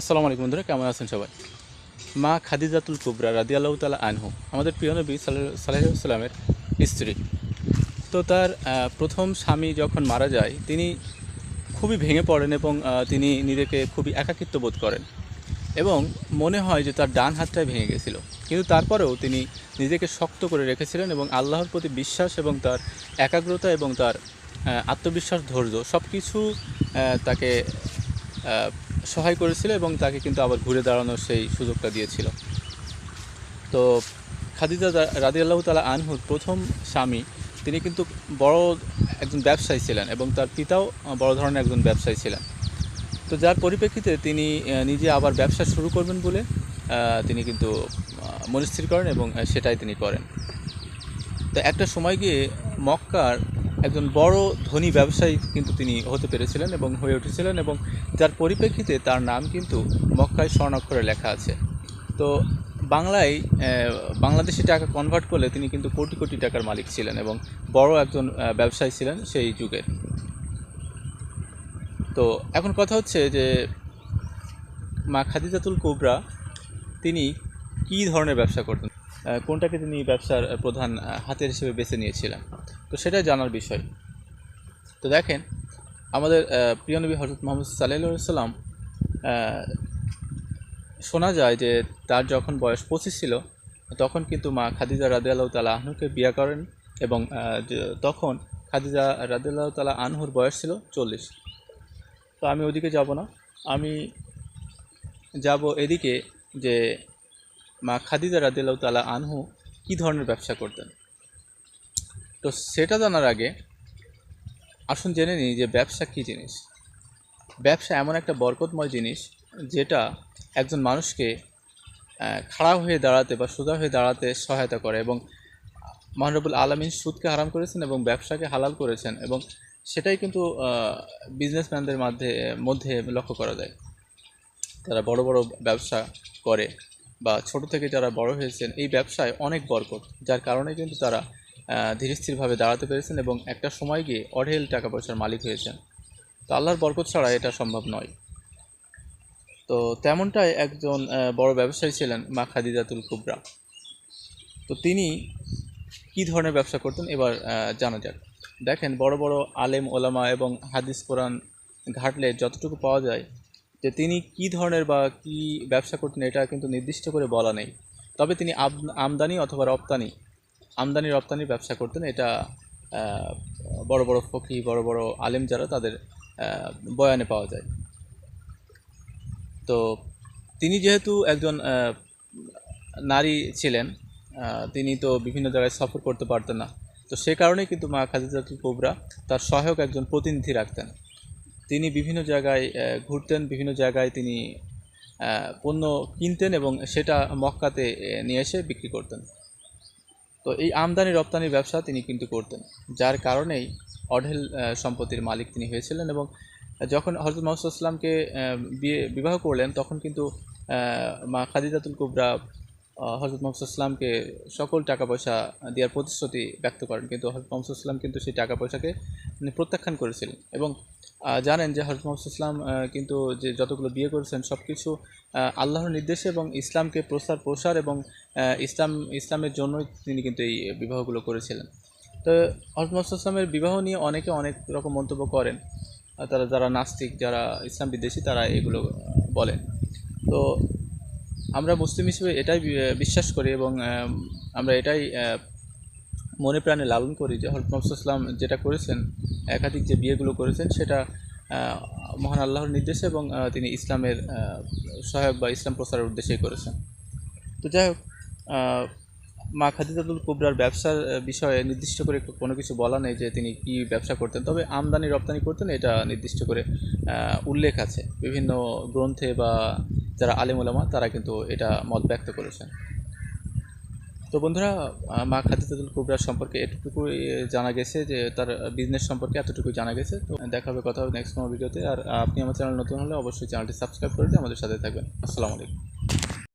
আসসালামু আলাইকুম বন্ধুরা, কেমন আছেন সবাই? মা খাদিজাতুল কুবরা রাদি আল্লাহ তালা আনহু, আমাদের প্রিয় নবী সাল্লামের স্ত্রী। তো তার প্রথম স্বামী যখন মারা যায়, তিনি খুবই ভেঙে পড়েন এবং তিনি নিজেকে খুবই একাকিত্ব বোধ করেন এবং মনে হয় যে তার ডান হাতটাই ভেঙে গেছিল। কিন্তু তারপরেও তিনি নিজেকে শক্ত করে রেখেছিলেন এবং আল্লাহর প্রতি বিশ্বাস এবং তার একাগ্রতা এবং তার আত্মবিশ্বাস, ধৈর্য সব কিছু তাকে সহায় করেছিল এবং তাকে কিন্তু আবার ঘুরে দাঁড়ানোর সেই সুযোগটা দিয়েছিল। তো খাদিজা রাদি আল্লাহ তালা আনহুর প্রথম স্বামী, তিনি কিন্তু বড় একজন ব্যবসায়ী ছিলেন এবং তার পিতাও বড় ধরনের একজন ব্যবসায়ী ছিলেন। তো যার পরিপ্রেক্ষিতে তিনি নিজে আবার ব্যবসা শুরু করবেন বলে তিনি কিন্তু মনস্থির করেন এবং সেটাই তিনি করেন। তো একটা সময় গিয়ে মক্কার একজন বড় ধনী ব্যবসায়ী কিন্তু তিনি হতে পেরেছিলেন এবং হয়ে উঠেছিলেন এবং যার পরিপ্রেক্ষিতে তার নাম কিন্তু মক্কায় স্বর্ণাক্ষরে লেখা আছে। তো বাংলায় বাংলাদেশি টাকা কনভার্ট করলে তিনি কিন্তু কোটি কোটি টাকার মালিক ছিলেন এবং বড় একজন ব্যবসায়ী ছিলেন সেই যুগের। তো এখন কথা হচ্ছে যে মা খাদিজাতুল কোবরা তিনি কী ধরনের ব্যবসা করতেন? কোনটাকে তিনি ব্যবসার প্রধান হাতের হিসেবে বেছে নিয়েছিলেন? তো সেটাই জানার বিষয়। তো দেখেন আমাদের আহ, প্রিয় নবী হজরত মোহাম্মদ সাল্লাম শোনা যায় যে তার যখন বয়স পঁচিশ ছিল তখন কিন্তু মা খাদিজা রাদিয়াল্লাহ তালা আহনুকে বিয়ে করেন এবং তখন খাদিজা রাদিয়াল্লাহ তালা আনহুর বয়স ছিল চল্লিশ। তো আমি ওদিকে যাব না। আমি যাব এদিকে যে মা খাদিজা রাদিয়াল্লাহ তালা আনহু কী ধরনের ব্যবসা করতেন? তো সেটা জানার আগে আসুন জেনে নিই যে ব্যবসা কী জিনিস? ব্যবসা এমন একটা বরকতময় জিনিস যেটা একজন মানুষকে খাড়া হয়ে দাঁড়াতে বা সোজা হয়ে দাঁড়াতে সহায়তা করে এবং মহানরবুল আলমিন সুদকে হারাম করেছেন এবং ব্যবসাকে হালাল করেছেন এবং সেটাই কিন্তু বিজনেসম্যানদের মধ্যে মধ্যে লক্ষ্য করা যায়। তারা বড় বড় ব্যবসা করে। বা ছোট থেকে যারা বড় হয়েছেন, এই ব্যবসায় অনেক বরকত, যার কারণে কিন্তু তারা ধীরস্থিরভাবে দাঁড়াতে পেরেছেন এবং একটা সময় গিয়ে অঢেল টাকা পয়সার মালিক হয়েছেন। তো আল্লাহর বরকত ছাড়া এটা সম্ভব নয়। তো তেমনটাই একজন বড় ব্যবসায়ী ছিলেন মা খাদিজাতুল কুবরা। তো তিনি কী ধরনের ব্যবসা করতেন? এবার জানা যাক। দেখেন, বড় বড় আলেম ওলামা এবং হাদিস কোরআন ঘাটলে যতটুকু পাওয়া যায় যে তিনি কী ধরনের বা কী ব্যবসা করতেন এটা কিন্তু নির্দিষ্ট করে বলা নেই। তবে তিনি আমদানি অথবা রপ্তানি, আমদানি রপ্তানির ব্যবসা করতেন। এটা বড় বড় ফকি বড় বড় আলেম যারা তাদের বয়ানে পাওয়া যায়। তো তিনি যেহেতু একজন নারী ছিলেন তিনি তো বিভিন্ন জায়গায় সফর করতে পারতেন না। তো সে কারণেই কিন্তু মা খাদিজাতুল কোবরা তার সহায়ক একজন প্রতিনিধি রাখতেন। তিনি বিভিন্ন জায়গায় ঘুরতেন, বিভিন্ন জায়গায় তিনি পণ্য কিনতেন এবং সেটা মক্কাতে নিয়ে এসে বিক্রি করতেন। তো এই আমদানি রপ্তানির ব্যবসা তিনি কিন্তু করতেন, যার কারণেই অঢেল সম্পত্তির মালিক তিনি হয়েছিলেন এবং যখন হজরত ইসলামকে বিয়ে, বিবাহ করলেন, তখন কিন্তু মা খাদিজাতুল কুবরা হজরত মোহাম্মদ সকল টাকা পয়সা দেওয়ার প্রতিশ্রুতি ব্যক্ত করেন। কিন্তু হজরত মোহাম্মদ কিন্তু সেই টাকা পয়সাকে প্রত্যাখ্যান করেছিলেন এবং জানেন যে হজরত মোহাম্মদ ইসলাম কিন্তু যে যতগুলো বিয়ে করেছেন সব কিছু আল্লাহর নির্দেশে এবং ইসলামকে প্রসার প্রসার এবং ইসলাম, ইসলামের জন্যই তিনি কিন্তু এই বিবাহগুলো করেছিলেন। তো হজরত মোহাম্মদ ইসলামের বিবাহ নিয়ে অনেকে অনেক রকম মন্তব্য করেন। তারা, যারা নাস্তিক, যারা ইসলাম বিদ্বেষী, তারা এগুলো বলেন। তো আমরা মুসলিম হিসেবে এটাই বিশ্বাস করি এবং আমরা এটাই মনে প্রাণে লালন করি যে মোহাম্মদ ইসলাম যেটা করেছেন, একাধিক যে বিয়েগুলো করেছেন, সেটা মহান আল্লাহর নির্দেশে এবং তিনি ইসলামের সহায়ক বা ইসলাম প্রচারের উদ্দেশ্যেই করেছেন। তো যাই হোক মা খাদিজাতুল কুবরার ব্যবসার বিষয়ে নির্দিষ্ট করে কোনো কিছু বলা নেই যে তিনি কি ব্যবসা করতেন, তবে আমদানি, রপ্তানি করতেন, এটা নির্দিষ্ট করে উল্লেখ আছে। বিভিন্ন গ্রন্থে বা যারা আলেম ওলামা তারা কিন্তু এটা মত ব্যক্ত করেছেন। তো বন্ধুরা মা খাদিজাতুল কুবরা সম্পর্কে এতটুকু জানা গেছে যে তার বিজনেস সম্পর্কে এতটুকু জানা গেছে। তো দেখা হবে, কথা হবে নেক্সট কোনো ভিডিওতে আর আপনি আমার চ্যানেল নতুন হলে অবশ্যই চ্যানেলটি সাবস্ক্রাইব করে দিয়ে আমাদের সাথে থাকবেন। আসসালামু আলাইকুম।